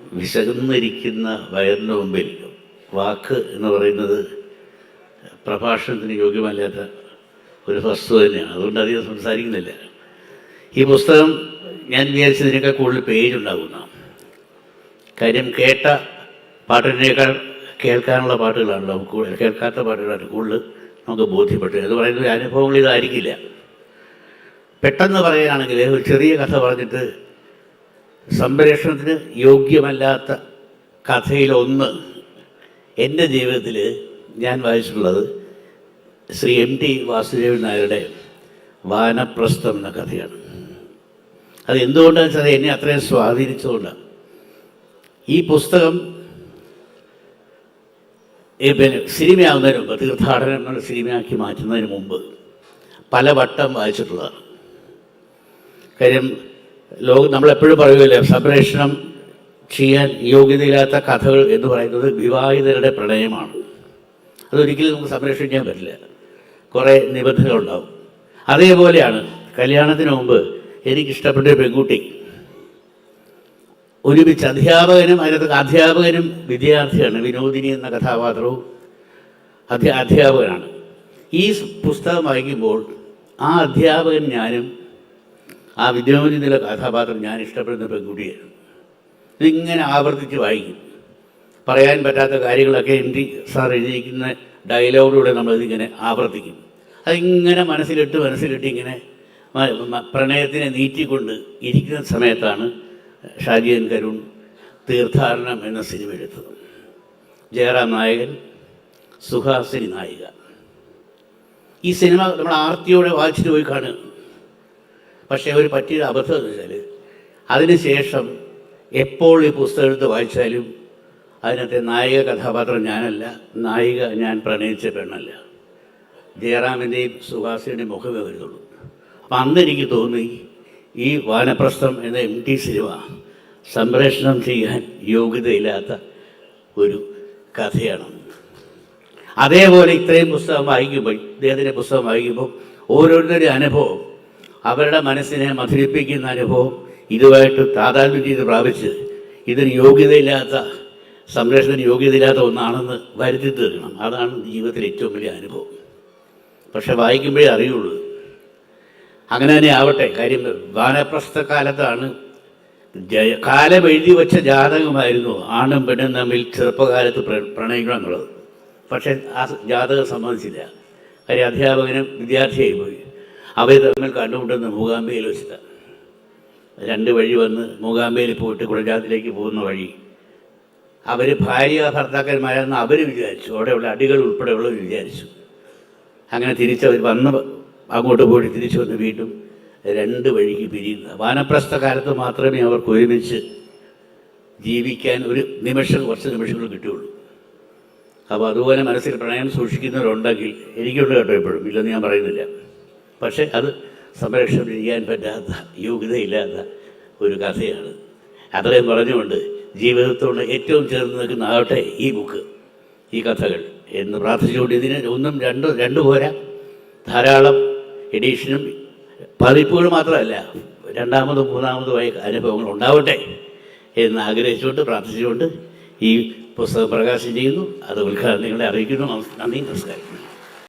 വിശകുന്നിരിക്കുന്ന വയറിന് മുമ്പിൽ വാക്ക് എന്ന് പറയുന്നത് പ്രഭാഷണത്തിന് യോഗ്യമല്ലാത്ത ഒരു വസ്തു തന്നെയാണ്. അതുകൊണ്ട് അധികം സംസാരിക്കുന്നില്ല. ഈ പുസ്തകം ഞാൻ വിചാരിച്ചതിനേക്കാൾ കൂടുതൽ പേജ് ഉണ്ടാകുന്ന കാര്യം കേട്ട പാട്ടിനേക്കാൾ കേൾക്കാനുള്ള പാട്ടുകളാണല്ലോ നമുക്ക് കൂടുതൽ. കേൾക്കാത്ത പാട്ടുകളാണ് കൂടുതൽ നമുക്ക് ബോധ്യപ്പെട്ടു എന്ന് പറയുന്നത് അനുഭവങ്ങൾ ഇതായിരിക്കില്ല. പെട്ടെന്ന് പറയുകയാണെങ്കിൽ ഒരു ചെറിയ കഥ പറഞ്ഞിട്ട് സംപ്രേഷണത്തിന് യോഗ്യമല്ലാത്ത കഥയിലൊന്ന് എന്റെ ജീവിതത്തിൽ ഞാൻ വായിച്ചിട്ടുള്ളത് ശ്രീ എം ടി വാസുദേവൻ നായരുടെ വാനപ്രസ്ഥം എന്ന കഥയാണ്. അത് എന്തുകൊണ്ടാണ് വെച്ചാൽ എന്നെ അത്രയും സ്വാധീനിച്ചതുകൊണ്ടാണ്. ഈ പുസ്തകം പിന്നെ സിനിമയാകുന്നതിന് മുമ്പ് തീർത്ഥാടനം എന്നുള്ള സിനിമയാക്കി മാറ്റുന്നതിന് മുമ്പ് പലവട്ടം വായിച്ചിട്ടുള്ളതാണ്. കാര്യം ലോക നമ്മളെപ്പോഴും പറയുമല്ലേ സംപ്രേഷണം ചെയ്യാൻ യോഗ്യതയില്ലാത്ത കഥകൾ എന്ന് പറയുന്നത് വിവാഹിതരുടെ പ്രണയമാണ്. അതൊരിക്കലും നമുക്ക് സംരക്ഷിക്കാൻ പറ്റില്ല. കുറേ നിബന്ധനകളുണ്ടാവും. അതേപോലെയാണ് കല്യാണത്തിന് മുമ്പ് എനിക്കിഷ്ടപ്പെട്ട പെൺകുട്ടി. ഒരുമിച്ച് അധ്യാപകനും അതിനകത്ത് അധ്യാപകനും വിദ്യാർത്ഥിയാണ് വിനോദിനി എന്ന കഥാപാത്രവും അധ്യാ അധ്യാപകനാണ്. ഈ പുസ്തകം വായിക്കുമ്പോൾ ആ അധ്യാപകൻ ഞാനും ആ വിദ്യാപതി കഥാപാത്രം ഞാൻ ഇഷ്ടപ്പെടുന്ന പെൺകുട്ടിയായിരുന്നു. ഇതിങ്ങനെ ആവർത്തിച്ച് വായിക്കും. പറയാൻ പറ്റാത്ത കാര്യങ്ങളൊക്കെ എം ടി സാർ എഴുതിയിരിക്കുന്ന ഡയലോഗിലൂടെ നമ്മളിതിങ്ങനെ ആവർത്തിക്കും. അതിങ്ങനെ മനസ്സിലിട്ട് മനസ്സിലിട്ട് ഇങ്ങനെ പ്രണയത്തിനെ നീറ്റിക്കൊണ്ട് ഇരിക്കുന്ന സമയത്താണ് ഷാജിയൻ കരുൺ തീർത്ഥാടനം എന്ന സിനിമ എടുത്തത്. ജയറാം നായകൻ സുഹാസിനി നായിക. ഈ സിനിമ നമ്മൾ ആർത്തിയോടെ വായിച്ചിട്ട് പോയി കാണുക. പക്ഷേ അവർ പറ്റിയ അബദ്ധം എന്ന് വെച്ചാൽ അതിനുശേഷം എപ്പോൾ ഈ പുസ്തകം എടുത്ത് വായിച്ചാലും അതിനകത്തെ നായിക കഥാപാത്രം ഞാനല്ല നായിക ഞാൻ പ്രണയിച്ച പെണ്ണല്ല. ജയറാമിന്റെയും സുഹാസിന്റെയും മുഖമേ വരുന്നുള്ളൂ. അപ്പം അന്ന് എനിക്ക് തോന്നി ഈ വാനപ്രസ്ഥം എന്ന എം ടി സിനിമ സംപ്രേഷണം ചെയ്യാൻ യോഗ്യതയില്ലാത്ത ഒരു കഥയാണ്. അതേപോലെ ഇത്രയും പുസ്തകം വായിക്കുമ്പോൾ ഇദ്ദേഹത്തിന്റെ പുസ്തകം വായിക്കുമ്പോൾ ഓരോരുത്തരുടെ അനുഭവം അവരുടെ മനസ്സിനെ മധുരിപ്പിക്കുന്ന അനുഭവം ഇതുമായിട്ട് താതാത്മ്യം ചെയ്ത് പ്രാപിച്ച് ഇതിന് യോഗ്യതയില്ലാത്ത സംരക്ഷണത്തിന് യോഗ്യതയില്ലാത്ത ഒന്നാണെന്ന് വരുത്തി തീർക്കണം. അതാണ് ജീവിതത്തിലെ ഏറ്റവും വലിയ അനുഭവം. പക്ഷെ വായിക്കുമ്പോഴേ അറിയുള്ളൂ. അങ്ങനെ തന്നെ ആവട്ടെ. കാര്യം വാനപ്രസ്ഥ കാലത്താണ് കാലം എഴുതി വെച്ച ജാതകമായിരുന്നു ആണും പെണ്ണും തമ്മിൽ ചെറുപ്പകാലത്ത് പ്ര- പ്രണയിക്കണം എന്നുള്ളത് പക്ഷേ ആ ജാതകം സമ്മതിച്ചില്ല കാര്യം അധ്യാപകനും വിദ്യാർത്ഥിയായി പോയി. അവർ തമ്മിൽ കണ്ടുമുട്ടുന്ന മൂകാംബയിൽ വെച്ചിട്ടാണ് രണ്ട് വഴി വന്ന് മൂകാംബയിൽ പോയിട്ട് കുടജാത്തിലേക്ക് പോകുന്ന വഴി. അവർ ഭാര്യ ഭർത്താക്കന്മാരെന്ന് അവർ വിചാരിച്ചു. അവിടെയുള്ള അടികൾ ഉൾപ്പെടെയുള്ളവർ വിചാരിച്ചു. അങ്ങനെ തിരിച്ചവർ വന്ന് അങ്ങോട്ട് പോയി തിരിച്ചു വന്ന് വീണ്ടും രണ്ട് വഴിക്ക് പിരിയുന്നത്. വാനപ്രസ്ഥ കാലത്ത് മാത്രമേ അവർക്ക് ഒരുമിച്ച് ജീവിക്കാൻ ഒരു നിമിഷം കുറച്ച് നിമിഷങ്ങൾ കിട്ടുകയുള്ളൂ അപ്പോൾ അതുപോലെ മനസ്സിൽ പ്രണയം സൂക്ഷിക്കുന്നവരുണ്ടെങ്കിൽ എനിക്കുണ്ട് കേട്ടോ എപ്പോഴും ഇല്ലെന്ന് ഞാൻ പറയുന്നില്ല. പക്ഷേ അത് സംരക്ഷണം ചെയ്യാൻ പറ്റാത്ത യോഗ്യതയില്ലാത്ത ഒരു കഥയാണ്. അത്രയും പറഞ്ഞുകൊണ്ട് ജീവിതത്തോട് ഏറ്റവും ചേർന്ന് നിൽക്കുന്നതാവട്ടെ ഈ ബുക്ക് ഈ കഥകൾ എന്ന് പ്രാർത്ഥിച്ചുകൊണ്ട് ഇതിന് ഒന്നും രണ്ടും രണ്ടു പോരാ. ധാരാളം എഡീഷനും പതിപ്പുകൾ മാത്രമല്ല രണ്ടാമതും മൂന്നാമതുമായി അനുഭവങ്ങൾ ഉണ്ടാവട്ടെ എന്ന് ആഗ്രഹിച്ചുകൊണ്ട് പ്രാർത്ഥിച്ചുകൊണ്ട് ഈ പുസ്തകം പ്രകാശനം ചെയ്യുന്നു. അത് ഉദ്ഘാടനം നിങ്ങളെ അറിയിക്കുന്നു. നന്ദി നമസ്കാരം.